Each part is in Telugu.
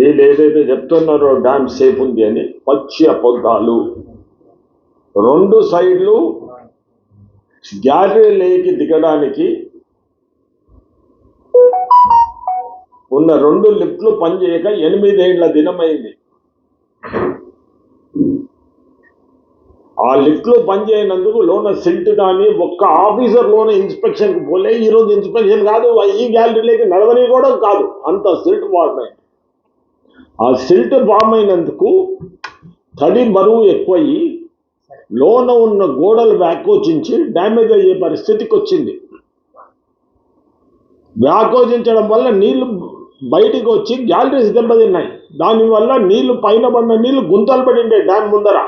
వీళ్ళు ఏదైతే చెప్తున్నారో డ్యామ్ సేఫ్ ఉంది అని పచ్చి అబద్ధాలు. రెండు సైడ్లు గ్యాలరీ లేకి దిగడానికి ఉన్న రెండు లిఫ్ట్లు పనిచేయక ఎనిమిదేళ్ళ దినమైంది. ఆ లిఫ్ట్లు పనిచేయనందుకు లోన సెంట్ కానీ ఒక్క ఆఫీసర్ లోన ఇన్స్పెక్షన్ పోలే. ఈరోజు ఇన్స్పెక్షన్ కాదు ఈ గ్యాలరీలోకి నడవని కూడా కాదు. అంత సెల్ట్ వాడినాయి ఆ సిల్ట్ బామ్ అయినందుకు తడి బరువు ఎక్కువయ్యి లోన ఉన్న గోడలు వ్యాకోచించి డ్యామేజ్ అయ్యే పరిస్థితికి వచ్చింది వ్యాకోచించడం వల్ల నీళ్ళు బయటికి వచ్చి గ్యాలరీస్ దెబ్బతిన్నాయి. దానివల్ల నీళ్ళు పైన పడిన నీళ్ళు గుంతలు పడిండే డ్యామ్ ముందర.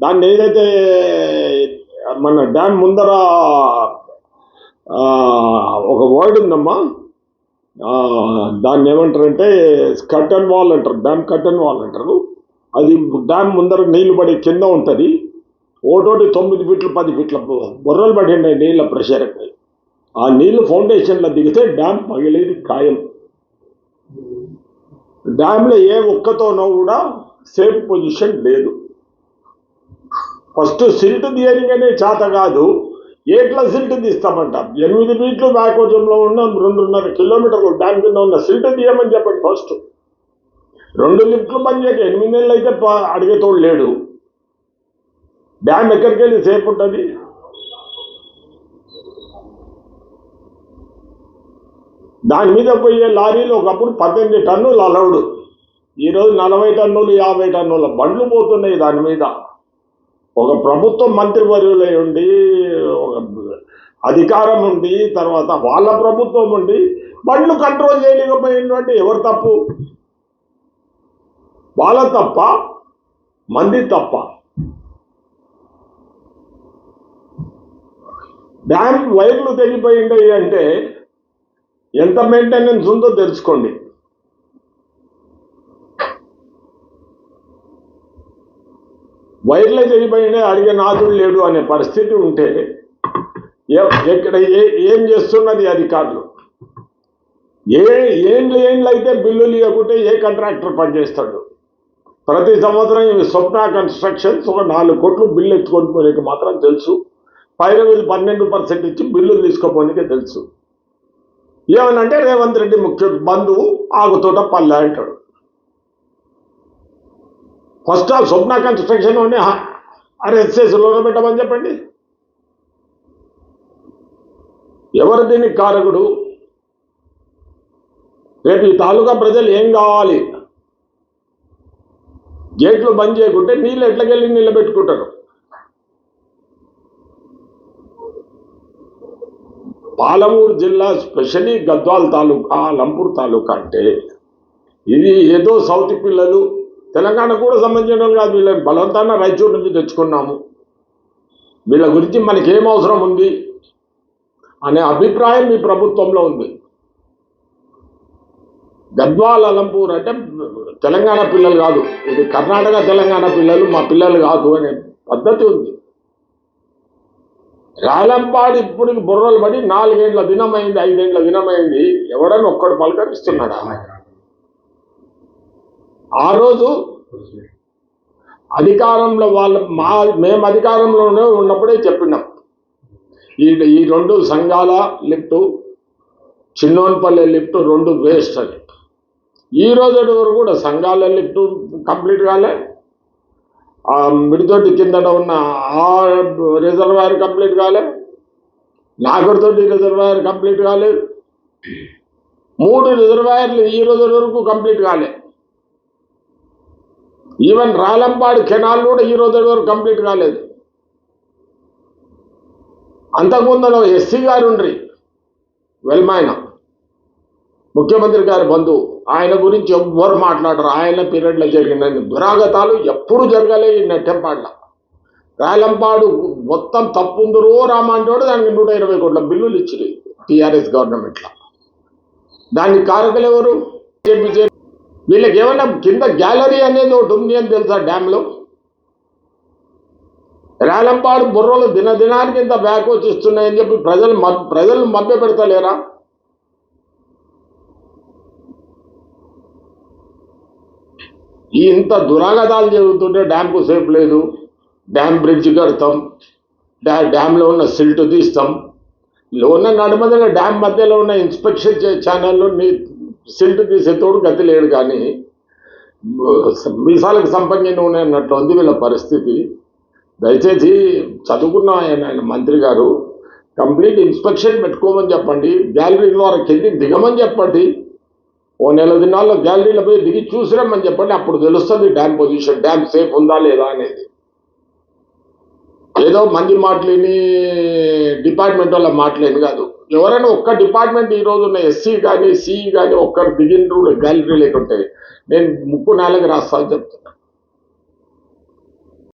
దాన్ని ఏదైతే మన డ్యామ్ ముందర ఒక వర్డ్ ఉందమ్మా? దాన్ని ఏమంటారంటే కర్టన్ వాల్ అంటారు డ్యామ్ కర్టన్ వాల్ అంటారు. అది డ్యామ్ ముందర నీళ్ళు పడి కింద ఉంటుంది. ఒకటోటి తొమ్మిది ఫీట్లు పది ఫీట్ల బుర్రలు పడిండే నీళ్ళ ప్రెషర్ ఆ నీళ్ళు ఫౌండేషన్లో దిగితే డ్యామ్ పగిలేది ఖాయం. డ్యామ్లో ఏ ఒక్కతోనో కూడా సేఫ్ పొజిషన్ లేదు. ఫస్ట్ సిల్ట్ తీయనికనే చేత కాదు ఏట్ల సిల్ట్ తీస్తామంట ఎనిమిది ఫీట్లు బ్యాకోజంలో ఉన్న రెండున్నర కిలోమీటర్లు డ్యామ్ కింద ఉన్న సిల్ట్ తీయమని చెప్పండి ఫస్ట్. రెండు లిఫ్ట్లు పనిచేయక ఎనిమిది నెలలు అయితే అడిగేతోడు లేడు. డ్యామ్ ఎక్కడికి వెళ్ళి సేఫ్ ఉంటుంది? దాని మీద పోయే లారీలు ఒకప్పుడు పద్దెనిమిది టన్నులు అలౌడ్. ఈరోజు నలభై టన్నులు యాభై టన్నుల బండ్లు పోతున్నాయి దాని మీద. ఒక ప్రభుత్వ మంత్రివర్యులై ఉండి ఒక అధికారం ఉండి తర్వాత వాళ్ళ ప్రభుత్వం ఉండి బండ్లు కంట్రోల్ చేయలేకపోయినటువంటి ఎవరు తప్పు? వాళ్ళ తప్ప మంది తప్ప. డ్యామ్ వైర్లు తెగిపోయింటాయి అంటే ఎంత మెయింటెనెన్స్ ఉందో తెలుసుకోండి. వైర్లే తెగిపోయినా అడిగే నాదుడు లేడు అనే పరిస్థితి ఉంటే ఎ- ఎక్కడ ఏ ఏం చేస్తున్నది అధికారులు ఏ ఏండ్లు ఏండ్లు అయితే బిల్లులు ఇవ్వకుంటే ఏ కాంట్రాక్టర్ పనిచేస్తాడు? ప్రతి సంవత్సరం ఇవి స్వప్న కన్స్ట్రక్షన్స్ ఒక నాలుగు కోట్లు బిల్లు ఎత్తుకొని పోనీకి మాత్రం తెలుసు. పైన వీళ్ళు పన్నెండు పర్సెంట్ ఇచ్చి బిల్లులు తీసుకోపోనీకే తెలుసు. ఏమనంటే రేవంత్ రెడ్డి ముఖ్య బంధువు ఆగుతోట పల్లె అంటాడు. ఫస్ట్ ఆ స్వప్న కన్స్ట్రక్షన్ ఆర్ఎస్ఎస్లో పెట్టమని చెప్పండి. ఎవరు దీనికి కారకుడు? రేపు ఈ తాలూకా ప్రజలు ఏం కావాలి? గేట్లు బంద్ చేయకుంటే నీళ్ళు ఎట్లకెళ్ళి నిలబెట్టుకుంటారు? పాలమూరు జిల్లా స్పెషలీ గద్వాల్ తాలూకా లంపూర్ తాలూకా అంటే ఇది ఏదో సౌతి పిల్లలు తెలంగాణ కూడా సంబంధించిన కాదు వీళ్ళని బలవంతాన రాయచూరు నుంచి తెచ్చుకున్నాము. వీళ్ళ గురించి మనకేం అవసరం ఉంది అనే అభిప్రాయం మీ ప్రభుత్వంలో ఉంది. గద్వాల్ అలంపూర్ అంటే తెలంగాణ పిల్లలు కాదు ఇది కర్ణాటక తెలంగాణ పిల్లలు మా పిల్లలు కాదు అనే పద్ధతి ఉంది. రాలంపాడు ఇప్పుడు బుర్రలు పడి నాలుగేండ్ల దినమైంది ఐదేండ్ల దినమైంది ఎవడని ఒక్కడు పలకరిస్తున్నాడా? ఆ రోజు అధికారంలో వాళ్ళ మా మేము అధికారంలోనే ఉన్నప్పుడే చెప్పినాం. ఈ ఈ రెండు సంఘాల లిఫ్ట్ చిన్నోన్పల్లె లిఫ్ట్ రెండు వేస్ట్ అని ఈ రోజు వరకు కూడా సంఘాల లిఫ్ట్ కంప్లీట్ కాలే. ఆ మిడితోటి కిందట ఉన్న ఆ రిజర్వాయర్ కంప్లీట్ కాలే. నాగర్తోటి రిజర్వాయర్ కంప్లీట్ కాలేదు. మూడు రిజర్వాయర్లు ఈ రోజు వరకు కంప్లీట్ కాలే. ఈవెన్ రాలంపాడు కెనాల్ కూడా ఈ రోజు వరకు కంప్లీట్ కాలేదు. అంతకుముందులో ఎస్సీ గారు ఉండ్రి వెల్మాయన. ముఖ్యమంత్రి గారి బంధువు. ఆయన గురించి ఎవ్వరు మాట్లాడరు. ఆయన పీరియడ్లో జరిగిన దురాగతాలు ఎప్పుడు జరగలే ఈ నెట్టెంపాడ్ల. రాయలంపాడు మొత్తం తప్పుందరో రామాంటోడు దానికి నూట ఇరవై కోట్ల బిల్లులు ఇచ్చిరు టీఆర్ఎస్ గవర్నమెంట్లో. దానికి కారకులు ఎవరు? బీజేపీ వీళ్ళకి ఏమన్నా కింద గ్యాలరీ అనేది ఒకటి ఉంది అని తెలుసా డ్యామ్లో? రేలంపాడు బుర్రలు దినదినానికి ఇంత బ్యాక్ వచ్చిస్తున్నాయని చెప్పి ప్రజలు మబ్- ప్రజలు మభ్య పెడతలేరా? ఈ ఇంత దురాగతాలు జరుగుతుంటే డ్యాంకు సేఫ్ లేదు. డ్యామ్ బ్రిడ్జ్ కడతాం. డ్యా డ్యాంలో ఉన్న సిల్ట్ తీస్తాం. లో ఉన్న నడుమదల డ్యామ్ మధ్యలో ఉన్న ఇన్స్పెక్షన్ చే- ఛానల్లో సిల్ట్ తీసే తోడు గతి లేడు కానీ మీసాలకు సంపంగి నూనె అన్నట్లు ఉంది వీళ్ళ పరిస్థితి. దయచేసి చదువుకున్న ఆయన మంత్రి గారు కంప్లీట్ ఇన్స్పెక్షన్ పెట్టుకోమని చెప్పండి గ్యాలరీ ద్వారా కెళ్ళి దిగమని చెప్పండి. ఓ నెల దినాల్లో గ్యాలరీలో పోయి దిగి చూసిరమ్మని చెప్పండి అప్పుడు తెలుస్తుంది డ్యామ్ పొజిషన్ డ్యామ్ సేఫ్ ఉందా లేదా అనేది. ఏదో మంది మాటలేని డిపార్ట్మెంట్ వాళ్ళ మాటలేని కాదు. ఎవరైనా ఒక్క డిపార్ట్మెంట్ ఈ రోజు ఉన్న ఎస్సీ కానీ సిఈ కానీ ఒక్కరు దిగిన గ్యాలరీ లేకుంటే నేను ముక్కు నాలుగు రాస్తాను చెప్తున్నా.